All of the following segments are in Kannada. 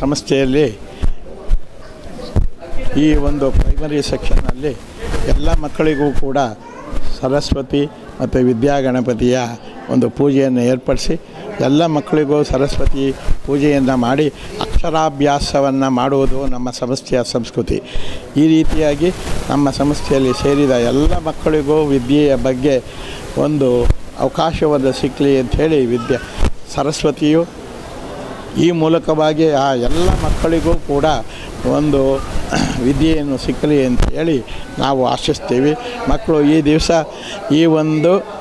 ಸಂಸ್ಥೆಯಲ್ಲಿ ಈ ಒಂದು ಪ್ರೈಮರಿ ಸೆಕ್ಷನ್ನಲ್ಲಿ ಎಲ್ಲ ಮಕ್ಕಳಿಗೂ ಕೂಡ ಸರಸ್ವತಿ ಮತ್ತು ವಿದ್ಯಾಗಣಪತಿಯ ಒಂದು ಪೂಜೆಯನ್ನು ಏರ್ಪಡಿಸಿ ಎಲ್ಲ ಮಕ್ಕಳಿಗೂ ಸರಸ್ವತಿ ಪೂಜೆಯನ್ನು ಮಾಡಿ ಅಕ್ಷರಾಭ್ಯಾಸವನ್ನು ಮಾಡುವುದು ನಮ್ಮ ಸಂಸ್ಥೆಯ ಸಂಸ್ಕೃತಿ. ಈ ರೀತಿಯಾಗಿ ನಮ್ಮ ಸಂಸ್ಥೆಯಲ್ಲಿ ಸೇರಿದ ಎಲ್ಲ ಮಕ್ಕಳಿಗೂ ವಿದ್ಯೆಯ ಬಗ್ಗೆ ಒಂದು ಅವಕಾಶವನ್ನು ಸಿಕ್ಕಲಿ ಅಂಥೇಳಿ ವಿದ್ಯೆ, ಸರಸ್ವತಿಯು ಈ ಮೂಲಕವಾಗಿ ಆ ಎಲ್ಲ ಮಕ್ಕಳಿಗೂ ಕೂಡ ಒಂದು ವಿದ್ಯೆಯನ್ನು ಸಿಕ್ಕಲಿ ಅಂತ ಹೇಳಿ ನಾವು ಆಶಿಸ್ತೀವಿ. ಮಕ್ಕಳು ಈ ದಿವಸ ಈ ಒಂದು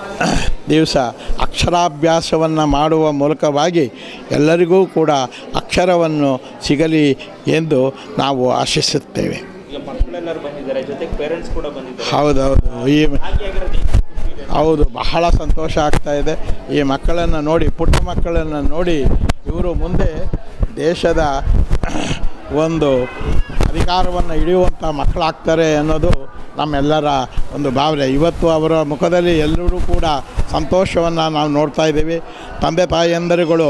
ದಿವಸ ಅಕ್ಷರಾಭ್ಯಾಸವನ್ನು ಮಾಡುವ ಮೂಲಕವಾಗಿ ಎಲ್ಲರಿಗೂ ಕೂಡ ಅಕ್ಷರವನ್ನು ಸಿಗಲಿ ಎಂದು ನಾವು ಆಶಿಸುತ್ತೇವೆ. ಹೌದೌದು. ಈ? ಹೌದು, ಬಹಳ ಸಂತೋಷ ಆಗ್ತಾ ಇದೆ. ಈ ಮಕ್ಕಳನ್ನು ನೋಡಿ, ಪುಟ್ಟ ಮಕ್ಕಳನ್ನು ನೋಡಿ ಇವರು ಮುಂದೆ ದೇಶದ ಒಂದು ಅಧಿಕಾರವನ್ನು ಹಿಡಿಯುವಂಥ ಮಕ್ಕಳಾಗ್ತಾರೆ ಅನ್ನೋದು ನಮ್ಮೆಲ್ಲರ ಒಂದು ಭಾವನೆ. ಇವತ್ತು ಅವರ ಮುಖದಲ್ಲಿ ಎಲ್ಲರೂ ಕೂಡ ಸಂತೋಷವನ್ನು ನಾವು ನೋಡ್ತಾ ಇದ್ದೀವಿ. ತಂದೆ ತಾಯಿಯಂದರುಗಳು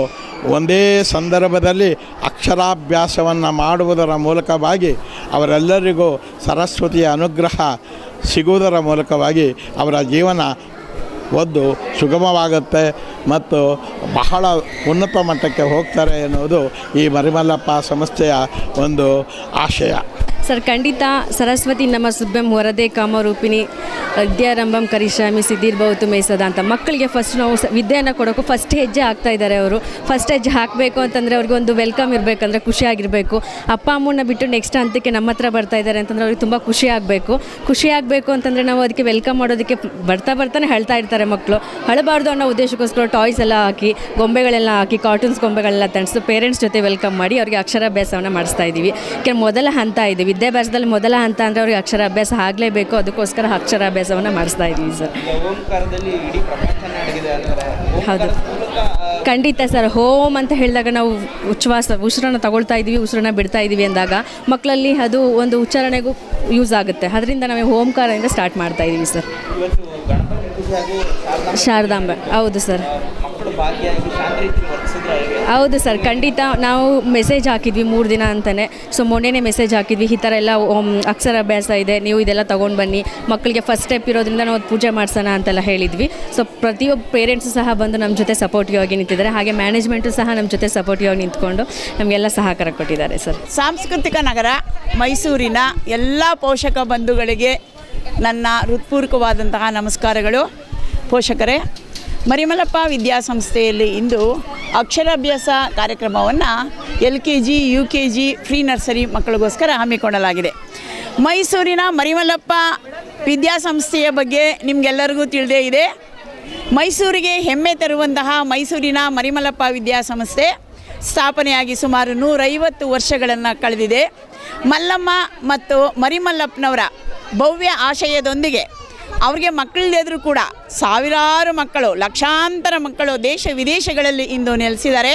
ಒಂದೇ ಸಂದರ್ಭದಲ್ಲಿ ಅಕ್ಷರಾಭ್ಯಾಸವನ್ನು ಮಾಡುವುದರ ಮೂಲಕವಾಗಿ ಅವರೆಲ್ಲರಿಗೂ ಸರಸ್ವತಿಯ ಅನುಗ್ರಹ ಸಿಗುವುದರ ಮೂಲಕವಾಗಿ ಅವರ ಜೀವನ ಒಂದು ಸುಗಮವಾಗುತ್ತೆ ಮತ್ತು ಬಹಳ ಉನ್ನತ ಮಟ್ಟಕ್ಕೆ ಹೋಗ್ತಾರೆ ಎನ್ನುವುದು ಈ ಮರಿಮಲ್ಲಪ್ಪ ಸಂಸ್ಥೆಯ ಒಂದು ಆಶಯ. ಸರ್, ಖಂಡಿತ ಸರಸ್ವತಿ ನಮ್ಮ ಸುಬ್ಬೆಂ ಹೊರದೆ ಕಾಮರೂಪಿಣಿ ವಿದ್ಯಾರಂಭಂ ಕರಿಶಾಮಿ ಸಿದ್ಧಿರ್ ಬಹುತು ಮೇಸದ ಅಂತ. ಮಕ್ಕಳಿಗೆ ಫಸ್ಟ್ ನಾವು ವಿದ್ಯೆಯನ್ನು ಕೊಡೋಕ್ಕೂ ಫಸ್ಟ್ ಹೆಜ್ಜೆ ಆಗ್ತಾ ಇದ್ದಾರೆ ಅವರು. ಫಸ್ಟ್ ಹೆಜ್ಜೆ ಹಾಕಬೇಕು ಅಂತಂದರೆ ಅವ್ರಿಗೆ ಒಂದು ವೆಲ್ಕಮ್ ಇರಬೇಕಂದ್ರೆ ಖುಷಿಯಾಗಿರಬೇಕು ಅಪ್ಪ ಅಮ್ಮನ ಬಿಟ್ಟು ನೆಕ್ಸ್ಟ್ ಹಂತಕ್ಕೆ ನಮ್ಮ ಹತ್ರ ಬರ್ತಾ ಇದ್ದಾರೆ ಅಂತಂದರೆ ಅವ್ರಿಗೆ ತುಂಬ ಖುಷಿ ಆಗಬೇಕು. ಖುಷಿ ಆಗಬೇಕು ಅಂತಂದರೆ ನಾವು ಅದಕ್ಕೆ ವೆಲ್ಕಮ್ ಮಾಡೋದಕ್ಕೆ ಬರ್ತಾ ಬರ್ತಾನೆ ಹೇಳ್ತಾ ಇರ್ತಾರೆ ಮಕ್ಕಳು ಹಳಬಾರ್ದು ಅನ್ನೋ ಉದ್ದೇಶಕ್ಕೋಸ್ಕರ ಟಾಯ್ಸ್ ಎಲ್ಲ ಹಾಕಿ, ಗೊಂಬೆಗಳೆಲ್ಲ ಹಾಕಿ ಕಾರ್ಟೂನ್ಸ್ ಗೊಂಬೆಗಳೆಲ್ಲ ತಣಿಸು ಪೇರೆಂಟ್ಸ್ ಜೊತೆ ವೆಲ್ಕಮ್ ಮಾಡಿ ಅವರಿಗೆ ಅಕ್ಷರಾಭ್ಯಾಸವನ್ನು ಮಾಡಿಸ್ತಾ ಇದ್ದೀವಿ ಮೊದಲ ಹಂತ ಇದೆ ವಿದ್ಯಾಭ್ಯಾಸದಲ್ಲಿ ಮೊದಲ ಹಂತ ಅಂದರೆ ಅವ್ರಿಗೆ ಅಕ್ಷರಾಭ್ಯಾಸ ಆಗಲೇಬೇಕು ಅದಕ್ಕೋಸ್ಕರ ಅಕ್ಷರಾಭ್ಯಾಸವನ್ನು ಮಾಡಿಸ್ತಾ ಇದ್ದೀವಿ ಸರ್. ಹೌದು. ಖಂಡಿತ ಸರ್ ಹೋಮ್ ಅಂತ ಹೇಳಿದಾಗ ನಾವು ಉಚ್ಛ್ವಾಸ ಉಸಿರನ್ನ ತಗೊಳ್ತಾ ಇದ್ದೀವಿ ಉಸಿರನ್ನ ಬಿಡ್ತಾ ಇದ್ದೀವಿ ಅಂದಾಗ ಮಕ್ಕಳಲ್ಲಿ ಅದು ಒಂದು ಉಚ್ಚಾರಣೆಗೂ ಯೂಸ್ ಆಗುತ್ತೆ. ಅದರಿಂದ ನಾವು ಓಂಕಾರದಿಂದ ಸ್ಟಾರ್ಟ್ ಮಾಡ್ತಾ ಇದ್ದೀವಿ ಸರ್. ಶಾರದಾಂಬೆ. ಹೌದು ಸರ್. ಹೌದು ಸರ್, ಖಂಡಿತ ನಾವು ಮೆಸೇಜ್ ಹಾಕಿದ್ವಿ ಮೂರು ದಿನ ಅಂತಲೇ ಸೊ ಮೊನ್ನೆನೇ ಮೆಸೇಜ್ ಹಾಕಿದ್ವಿ. ಈ ಥರ ಎಲ್ಲ ಅಕ್ಷರಾಭ್ಯಾಸ ಇದೆ, ನೀವು ಇದೆಲ್ಲ ತೊಗೊಂಡು ಬನ್ನಿ. ಮಕ್ಕಳಿಗೆ ಫಸ್ಟ್ ಸ್ಟೆಪ್ ಇರೋದ್ರಿಂದ ನಾವು ಪೂಜೆ ಮಾಡಿಸೋಣ ಅಂತೆಲ್ಲ ಹೇಳಿದ್ವಿ. ಸೊ ಪ್ರತಿಯೊಬ್ಬ ಪೇರೆಂಟ್ಸು ಸಹ ಬಂದು ನಮ್ಮ ಜೊತೆ ಸಪೋರ್ಟಿವ್ ಆಗಿ ನಿಂತಿದ್ದಾರೆ. ಹಾಗೆ ಮ್ಯಾನೇಜ್ಮೆಂಟು ಸಹ ನಮ್ಮ ಜೊತೆ ಸಪೋರ್ಟಿವ್ ಆಗಿ ನಿಂತ್ಕೊಂಡು ನಮಗೆಲ್ಲ ಸಹಕಾರ ಕೊಟ್ಟಿದ್ದಾರೆ ಸರ್. ಸಾಂಸ್ಕೃತಿಕ ನಗರ, ಮೈಸೂರಿನ ಎಲ್ಲ ಪೋಷಕ ಬಂಧುಗಳಿಗೆ ನನ್ನ ಹೃತ್ಪೂರ್ವಕವಾದಂತಹ ನಮಸ್ಕಾರಗಳು. ಪೋಷಕರೇ ಮರಿಮಲಪ್ಪ ವಿದ್ಯಾಸಂಸ್ಥೆಯಲ್ಲಿ ಇಂದು ಅಕ್ಷರಾಭ್ಯಾಸ ಕಾರ್ಯಕ್ರಮವನ್ನು L K G, U K G pre nursery ಮಕ್ಕಳಿಗೋಸ್ಕರ ಹಮ್ಮಿಕೊಳ್ಳಲಾಗಿದೆ. ಮೈಸೂರಿನ ಮರಿಮಲ್ಲಪ್ಪ ವಿದ್ಯಾಸಂಸ್ಥೆಯ ಬಗ್ಗೆ ನಿಮಗೆಲ್ಲರಿಗೂ ತಿಳಿದೇ ಇದೆ. ಮೈಸೂರಿಗೆ ಹೆಮ್ಮೆ ತರುವಂತಹ ಮೈಸೂರಿನ ಮರಿಮಲ್ಲಪ್ಪ ವಿದ್ಯಾಸಂಸ್ಥೆ ಸ್ಥಾಪನೆಯಾಗಿ ಸುಮಾರು ನೂರೈವತ್ತು ವರ್ಷಗಳನ್ನು ಕಳೆದಿದೆ. ಮಲ್ಲಮ್ಮ ಮತ್ತು ಮರಿಮಲ್ಲಪ್ಪನವರ ಭವ್ಯ ಆಶಯದೊಂದಿಗೆ ಅವ್ರಿಗೆ ಮಕ್ಕಳಿಲ್ಲದಿದ್ರೂ ಕೂಡ ಸಾವಿರಾರು ಮಕ್ಕಳು, ಲಕ್ಷಾಂತರ ಮಕ್ಕಳು ದೇಶ ವಿದೇಶಗಳಲ್ಲಿ ಇಂದು ನೆಲೆಸಿದ್ದಾರೆ.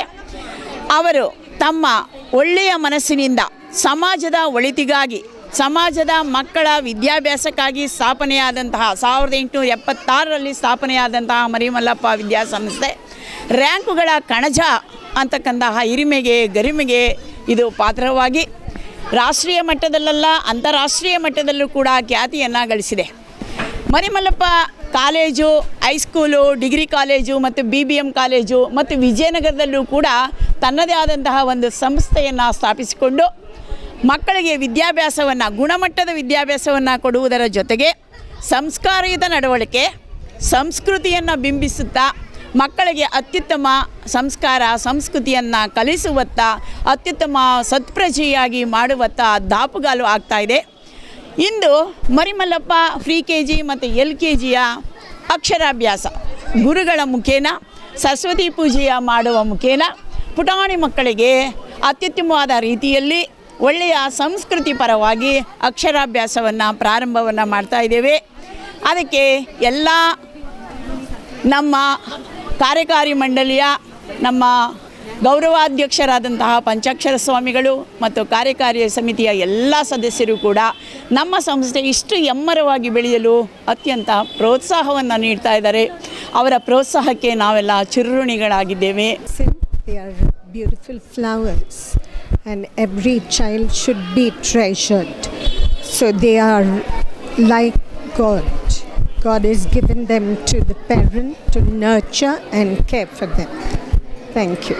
ಅವರು ತಮ್ಮ ಒಳ್ಳೆಯ ಮನಸ್ಸಿನಿಂದ ಸಮಾಜದ ಒಳಿತಿಗಾಗಿ, ಸಮಾಜದ ಮಕ್ಕಳ ವಿದ್ಯಾಭ್ಯಾಸಕ್ಕಾಗಿ ಸ್ಥಾಪನೆಯಾದಂತಹ ಸಾವಿರದ ಎಂಟುನೂರ ಎಪ್ಪತ್ತಾರರಲ್ಲಿ ಸ್ಥಾಪನೆಯಾದಂತಹ ಮರಿಮಲ್ಲಪ್ಪ ವಿದ್ಯಾಸಂಸ್ಥೆ. ರ್ಯಾಂಕುಗಳ ಕಣಜ ಅಂತಕ್ಕಂತಹ ಹಿರಿಮೆಗೆ, ಗರಿಮೆಗೆ ಇದು ಪಾತ್ರವಾಗಿ ರಾಷ್ಟ್ರೀಯ ಮಟ್ಟದಲ್ಲೆಲ್ಲ, ಅಂತಾರಾಷ್ಟ್ರೀಯ ಮಟ್ಟದಲ್ಲೂ ಕೂಡ ಖ್ಯಾತಿಯನ್ನು ಗಳಿಸಿದೆ. Marimallappa college high school degree college ಮತ್ತು ಬಿ ಬಿ ಎಂ ಕಾಲೇಜು ಮತ್ತು ವಿಜಯನಗರದಲ್ಲೂ ಕೂಡ ತನ್ನದೇ ಆದಂತಹ ಒಂದು ಸಂಸ್ಥೆಯನ್ನು ಸ್ಥಾಪಿಸಿಕೊಂಡು ಮಕ್ಕಳಿಗೆ ವಿದ್ಯಾಭ್ಯಾಸವನ್ನು, ಗುಣಮಟ್ಟದ ವಿದ್ಯಾಭ್ಯಾಸವನ್ನು ಕೊಡುವುದರ ಜೊತೆಗೆ ಸಂಸ್ಕಾರಯುತ ನಡವಳಿಕೆ, ಸಂಸ್ಕೃತಿಯನ್ನು ಬಿಂಬಿಸುತ್ತಾ, ಮಕ್ಕಳಿಗೆ ಅತ್ಯುತ್ತಮ ಸಂಸ್ಕಾರ, ಸಂಸ್ಕೃತಿಯನ್ನು ಕಲಿಸುವತ್ತ, ಅತ್ಯುತ್ತಮ ಸತ್ಪ್ರಜೆಯಾಗಿ ಮಾಡುವತ್ತ ದಾಪುಗಾಲು ಆಗ್ತಾ ಇದೆ ಮರಿಮಲ್ಲಪ್ಪ ಫ್ರೀ ಕೆ ಜಿ ಮತ್ತು ಎಲ್ ಕೆ ಜಿಯ ಅಕ್ಷರಾಭ್ಯಾಸ. ಗುರುಗಳ ಮುಖೇನ, ಸರಸ್ವತಿ ಪೂಜೆಯ ಮಾಡುವ ಮುಖೇನ, ಪುಟಾಣಿ ಮಕ್ಕಳಿಗೆ ಅತ್ಯುತ್ತಮವಾದ ರೀತಿಯಲ್ಲಿ ಒಳ್ಳೆಯ ಸಂಸ್ಕೃತಿ ಪರವಾಗಿ ಅಕ್ಷರಾಭ್ಯಾಸವನ್ನು, ಪ್ರಾರಂಭವನ್ನು ಮಾಡ್ತಾ ಇದ್ದೇವೆ. ಅದಕ್ಕೆ ಎಲ್ಲ ನಮ್ಮ ಕಾರ್ಯಕಾರಿ ಮಂಡಳಿಯ ನಮ್ಮ ಗೌರವಾಧ್ಯಕ್ಷರಾದಂತಹ ಪಂಚಾಕ್ಷರ ಸ್ವಾಮಿಗಳು ಮತ್ತು ಕಾರ್ಯಕಾರಿ ಸಮಿತಿಯ ಎಲ್ಲ ಸದಸ್ಯರು ಕೂಡ ನಮ್ಮ ಸಂಸ್ಥೆ ಇಷ್ಟು ಎಮ್ಮರವಾಗಿ ಬೆಳೆಯಲು ಅತ್ಯಂತ ಪ್ರೋತ್ಸಾಹವನ್ನು ನೀಡ್ತಾ ಇದ್ದಾರೆ. ಅವರ ಪ್ರೋತ್ಸಾಹಕ್ಕೆ ನಾವೆಲ್ಲ ಚಿರುಣಿಗಳಾಗಿದ್ದೇವೆ beautiful flowers and every child should be treasured so they are like God God is given them to the parent to nurture and care for them thank you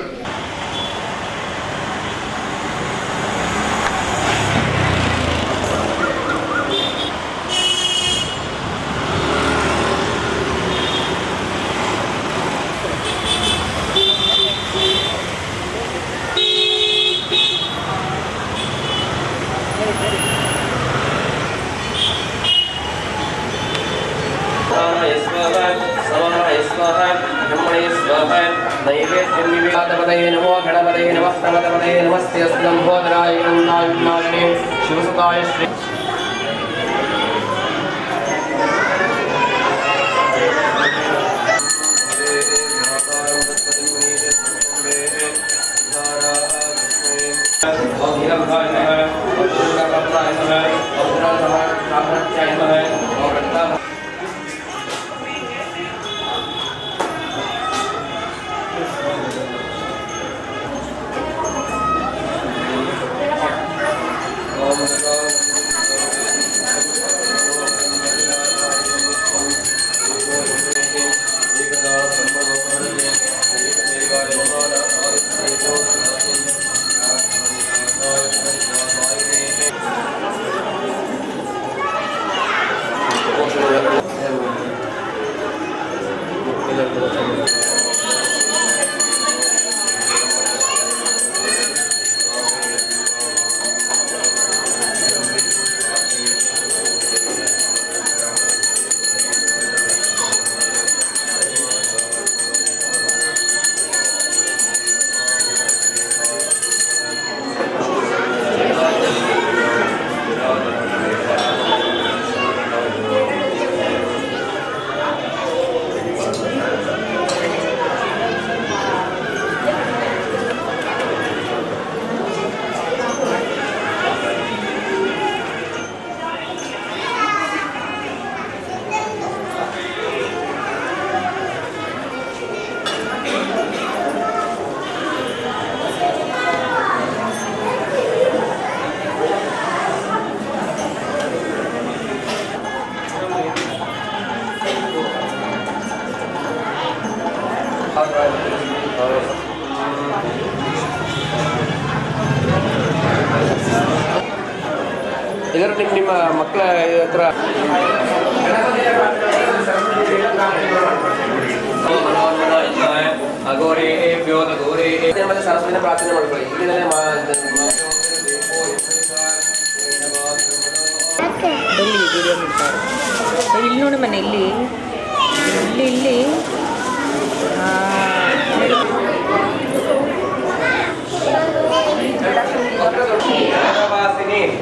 Thank you. नैवेद्यं नमो गणपतये नमः प्रमदपतये नमस्ते अस्लम्भोदराय गणनाय शिवसुताय श्री ಇದರ ನಿಮ್ಮ ನಿಮ್ಮ ಮಕ್ಕಳ ಹತ್ರ? ಸರಸ್ವತಿನ ಪ್ರಾರ್ಥನೆ ಮಾಡ್ಕೊಳ್ಳಿ. ಇಲ್ಲಿ ನೋಡಿ ಮನೆ ಇಲ್ಲಿ. ಇಲ್ಲಿ ಇಲ್ಲಿ.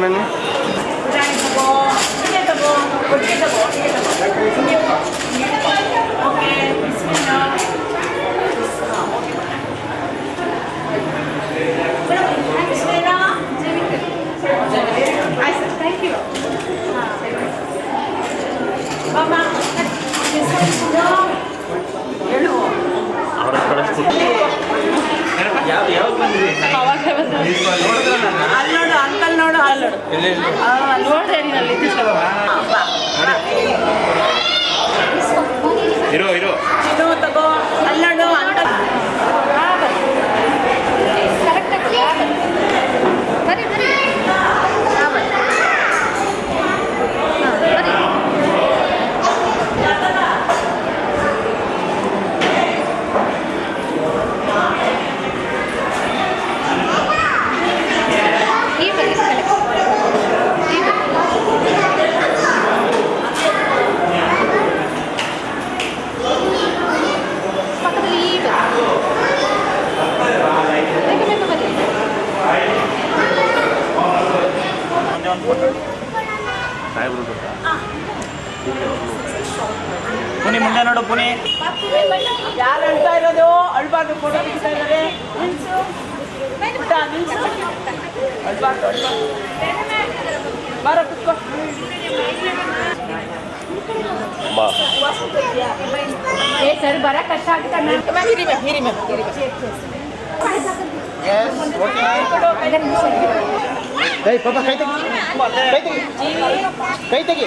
চেয়ারম্যান ఏ సార్ బరా కష్టా ಹಿರಿ ಮ್ಯಾಮ್ ಹಿರಿ ಮ್ಯಾಮ್ ಹಿರಿ Yes, okay. Dai, papa, kay tagi. Kay tagi. Kay tagi.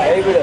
Very good.